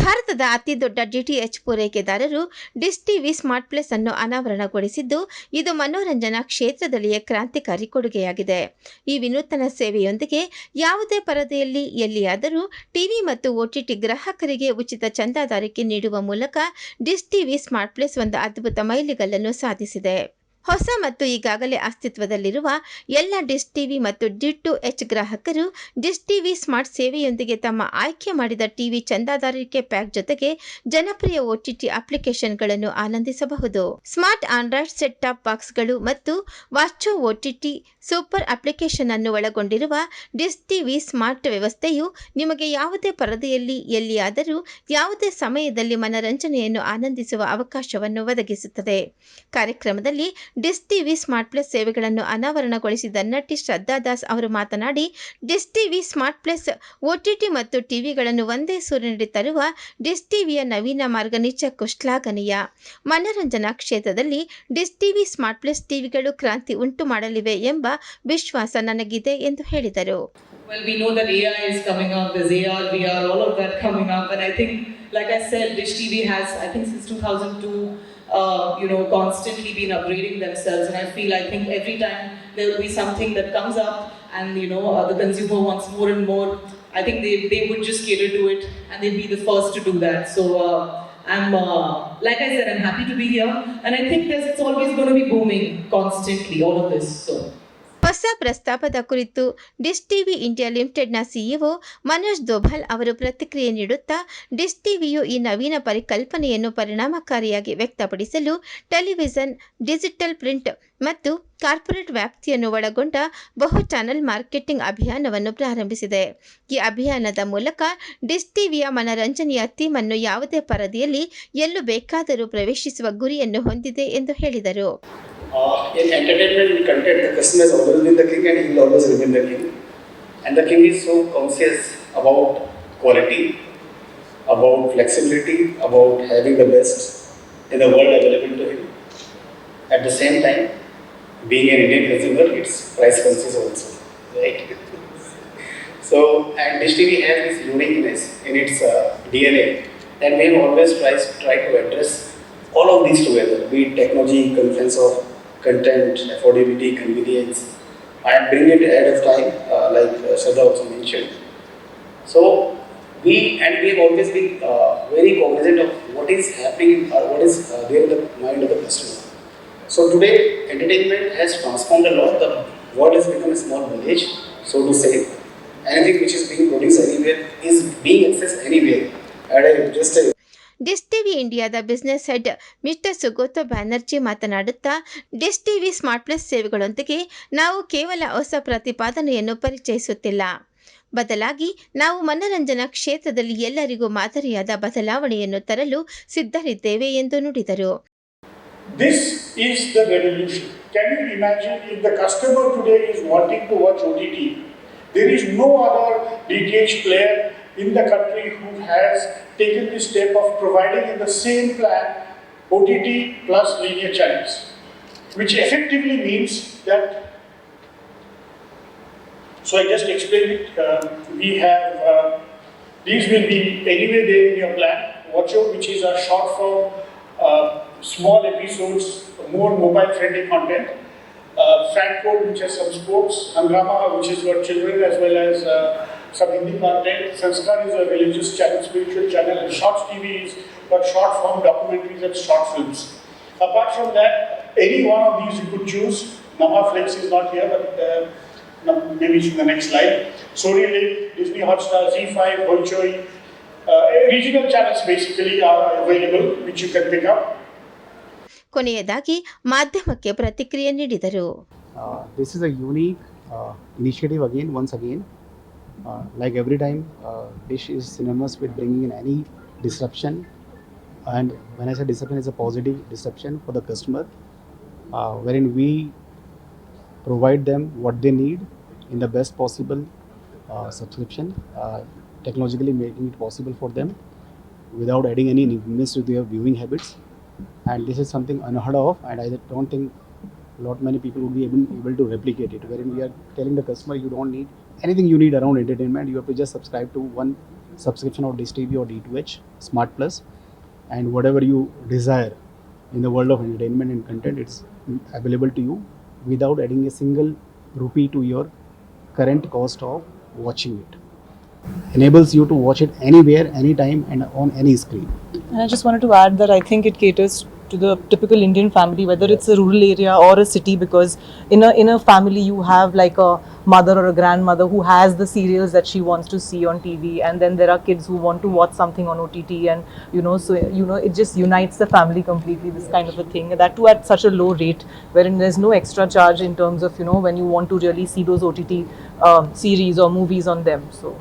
ಭಾರತದ ಅತಿದೊಡ್ಡ ಡಿಟಿಎಚ್ ಪೂರೈಕೆದಾರರು ಡಿಸ್ ಟಿವಿ ಸ್ಮಾರ್ಟ್ ಪ್ಲಸ್ ಅನ್ನು ಅನಾವರಣಗೊಳಿಸಿದ್ದು, ಇದು ಮನೋರಂಜನಾ ಕ್ಷೇತ್ರದಲ್ಲಿಯೇ ಕ್ರಾಂತಿಕಾರಿ ಕೊಡುಗೆಯಾಗಿದೆ. ಈ ವಿನೂತನ ಸೇವೆಯೊಂದಿಗೆ ಯಾವುದೇ ಪರದೆಯಲ್ಲಿ ಎಲ್ಲಿಯಾದರೂ ಟಿವಿ ಮತ್ತು ಒಟಿಟಿ ಗ್ರಾಹಕರಿಗೆ ಉಚಿತ ಚಂದಾದಾರಿಕೆ ನೀಡುವ ಮೂಲಕ ಡಿಸ್ ಟಿವಿ ಸ್ಮಾರ್ಟ್ ಪ್ಲಸ್ ಒಂದು ಅದ್ಭುತ ಮೈಲಿಗಲ್ಲನ್ನು ಸಾಧಿಸಿದೆ. ಹೊಸ ಮತ್ತು ಈಗಾಗಲೇ ಅಸ್ತಿತ್ವದಲ್ಲಿರುವ ಎಲ್ಲ ಡಿಸ್ ಟಿವಿ ಮತ್ತು ಡಿ ಟು ಎಚ್ ಗ್ರಾಹಕರು ಡಿಸ್ ಟಿವಿ ಸ್ಮಾರ್ಟ್ ಸೇವೆಯೊಂದಿಗೆ ತಮ್ಮ ಆಯ್ಕೆ ಮಾಡಿದ ಟಿವಿ ಚಂದಾದಾರಿಕೆ ಪ್ಯಾಕ್ ಜೊತೆಗೆ ಜನಪ್ರಿಯ ಒಟಿಟಿ ಅಪ್ಲಿಕೇಶನ್ಗಳನ್ನು ಆನಂದಿಸಬಹುದು. ಸ್ಮಾರ್ಟ್ ಆಂಡ್ರಾಯ್ಡ್ ಸೆಟ್ ಟಾಪ್ ಬಾಕ್ಸ್ಗಳು ಮತ್ತು ವಾಚೋ ಒಟಿಟಿ ಸೂಪರ್ ಅಪ್ಲಿಕೇಶನ್ ಅನ್ನು ಒಳಗೊಂಡಿರುವ ಡಿಸ್ ಟಿವಿ ಸ್ಮಾರ್ಟ್ ವ್ಯವಸ್ಥೆಯು ನಿಮಗೆ ಯಾವುದೇ ಪರದೆಯಲ್ಲಿ ಎಲ್ಲಿಯಾದರೂ ಯಾವುದೇ ಸಮಯದಲ್ಲಿ ಮನರಂಜನೆಯನ್ನು ಆನಂದಿಸುವ ಅವಕಾಶವನ್ನು ಒದಗಿಸುತ್ತದೆ. ಕಾರ್ಯಕ್ರಮದಲ್ಲಿ ಡಿಸ್ ಟಿವಿ ಸ್ಮಾರ್ಟ್ ಪ್ಲಸ್ ಸೇವೆಗಳನ್ನು ಅನಾವರಣಗೊಳಿಸಿದ ನಟಿ ಶ್ರದ್ಧಾ ದಾಸ್ ಅವರು ಮಾತನಾಡಿ Dish TV smart plus OTT ಮತ್ತು ಟಿವಿಗಳನ್ನು ಒಂದೇ ಸೂರಿನಡಿ ತರುವ ಡಿಸ್ ಟಿವಿಯ ನವೀನ ಮಾರ್ಗ ನಿಜಕ್ಕೂ ಶ್ಲಾಘನೀಯ. ಮನರಂಜನಾ ಕ್ಷೇತ್ರದಲ್ಲಿ ಡಿಸ್ ಟಿವಿ ಸ್ಮಾರ್ಟ್ ಪ್ಲಸ್ ಟಿವಿಗಳು ಕ್ರಾಂತಿ ಉಂಟು ಮಾಡಲಿವೆ ಎಂಬ ವಿಶ್ವಾಸ ನನಗಿದೆ ಎಂದು ಹೇಳಿದರು. Well, we know that AI is coming up, there's AR, VR, all of that coming up, and I think, like I said, Dish TV has, I think since 2002, uh, you know, constantly been upgrading themselves, and I feel, I think every time there will be something that comes up, and you know, uh, the consumer wants more and more, I think they, they would just cater to it, and they'd be the first to do that. So, uh, I'm, uh, like I said, I'm happy to be here, and I think there's, it's always going to be booming constantly, all of this, so. ಹೊಸ ಪ್ರಸ್ತಾಪದ ಕುರಿತು dish TV India ಲಿಮಿಟೆಡ್ನ CEO Manoj Dobhal ಅವರು ಪ್ರತಿಕ್ರಿಯೆ ನೀಡುತ್ತಾ dish ಟಿವಿಯು ಈ ನವೀನ ಪರಿಕಲ್ಪನೆಯನ್ನು ಪರಿಣಾಮಕಾರಿಯಾಗಿ ವ್ಯಕ್ತಪಡಿಸಲು ಟೆಲಿವಿಷನ್, ಡಿಜಿಟಲ್ ಪ್ರಿಂಟ್ ಮತ್ತು ಕಾರ್ಪೊರೇಟ್ ವ್ಯಾಪ್ತಿಯನ್ನು ಒಳಗೊಂಡ ಬಹು ಚಾನೆಲ್ ಮಾರ್ಕೆಟಿಂಗ್ ಅಭಿಯಾನವನ್ನು ಪ್ರಾರಂಭಿಸಿದೆ. ಈ ಅಭಿಯಾನದ ಮೂಲಕ ಡಿಸ್ ಟಿವಿಯ ಮನರಂಜನೆಯ ಥೀಮ್ ಅನ್ನು ಯಾವುದೇ ಪರದೆಯಲ್ಲಿ ಎಲ್ಲೂ ಬೇಕಾದರೂ ಪ್ರವೇಶಿಸುವ ಗುರಿಯನ್ನು ಹೊಂದಿದೆ ಎಂದು ಹೇಳಿದರು. Uh, in entertainment content, the customer has always been the king and he will always remain the king. And the king is so conscious about quality, about flexibility, about having the best in the world available to him. At the same time, being an Indian consumer, it's price conscious also, right? so, and Dish TV has this uniqueness in its uh, DNA that we always tries, tried to address all of these together, be it technology, conference of content, affordability, convenience, and bring it ahead of time, uh, like uh, Shraddha also mentioned. So we and we have always been uh, very cognizant of what is happening or what is uh, there in the mind of the customer. So today, entertainment has transformed a lot. The world has become a small village, so to say. Anything which is being produced anywhere is being accessed anywhere. At a, just a Dish TV ಇಂಡಿಯಾದ business head mister Sugato Banerjee ಮಾತನಾಡುತ್ತಾ ಡಿಸ್ TV smart plus ಸೇವೆಗಳೊಂದಿಗೆ ನಾವು ಕೇವಲ ಹೊಸ ಪ್ರತಿಪಾದನೆಯನ್ನು ಪರಿಚಯಿಸುತ್ತಿಲ್ಲ ಬದಲಾಗಿ ನಾವು ಮನರಂಜನಾ ಕ್ಷೇತ್ರದಲ್ಲಿ ಎಲ್ಲರಿಗೂ ಮಾದರಿಯಾದ ಬದಲಾವಣೆಯನ್ನು ತರಲು ಸಿದ್ಧರಿದ್ದೇವೆ ಎಂದು ನುಡಿದರು This is the revolution. Can you imagine if the customer today is wanting to watch OTT? There is no other DTH player in the country who has taken this step of providing in the same plan OTT plus linear channels, which effectively means that. So I just explained it. Uh, we have uh, these will be anyway there in your plan. Watcho, which is a short form, uh, small episodes, more mobile friendly content. Uh, Fat Code, which has some sports. Hangama, which is for children as well as uh, some Hindi content. Sanskar is a religious channel, spiritual channel. And Shots TV is got short form documentaries and short films. Apart from that, any one of these you could choose. Namaflix is not here, but uh, no, maybe it's in the next slide. Sony Live, Disney Hotstar, Z5, Bolshoi. Uh, regional channels basically are available, which you can pick up. ಕೊನೆಯದಾಗಿ ಮಾಧ್ಯಮಕ್ಕೆ ಪ್ರತಿಕ್ರಿಯೆ ನೀಡಿದರು Uh, this is a unique uh, initiative again, once again. Uh, like every time, uh, Dish is synonymous with bringing in any disruption. And when I say disruption, it's a positive disruption for the customer, uh, wherein we provide them what they need in the best possible uh, subscription, uh, technologically making it possible for them without adding any nimbleness to their viewing habits. And this is something unheard of, and I don't think lot many people would be able, able to replicate it wherein we are telling the customer you don't need anything you need around entertainment, you have to just subscribe to one subscription of Dish or D2H Smart Plus, and whatever you desire in the world of entertainment and content, it's available to you without adding a single rupee to your current cost of watching it. Enables you to watch it anywhere, anytime, and on any screen. And I just wanted to add that I think it caters to the typical Indian family, whether it's a rural area or a city, because in a in a family you have like a mother or a grandmother who has the serials that she wants to see on TV, and then there are kids who want to watch something on OTT, and you know, so you know, it just unites the family completely. This kind of a thing, that too at such a low rate, wherein there's no extra charge in terms of you know when you want to really see those OTT um, series or movies on them. So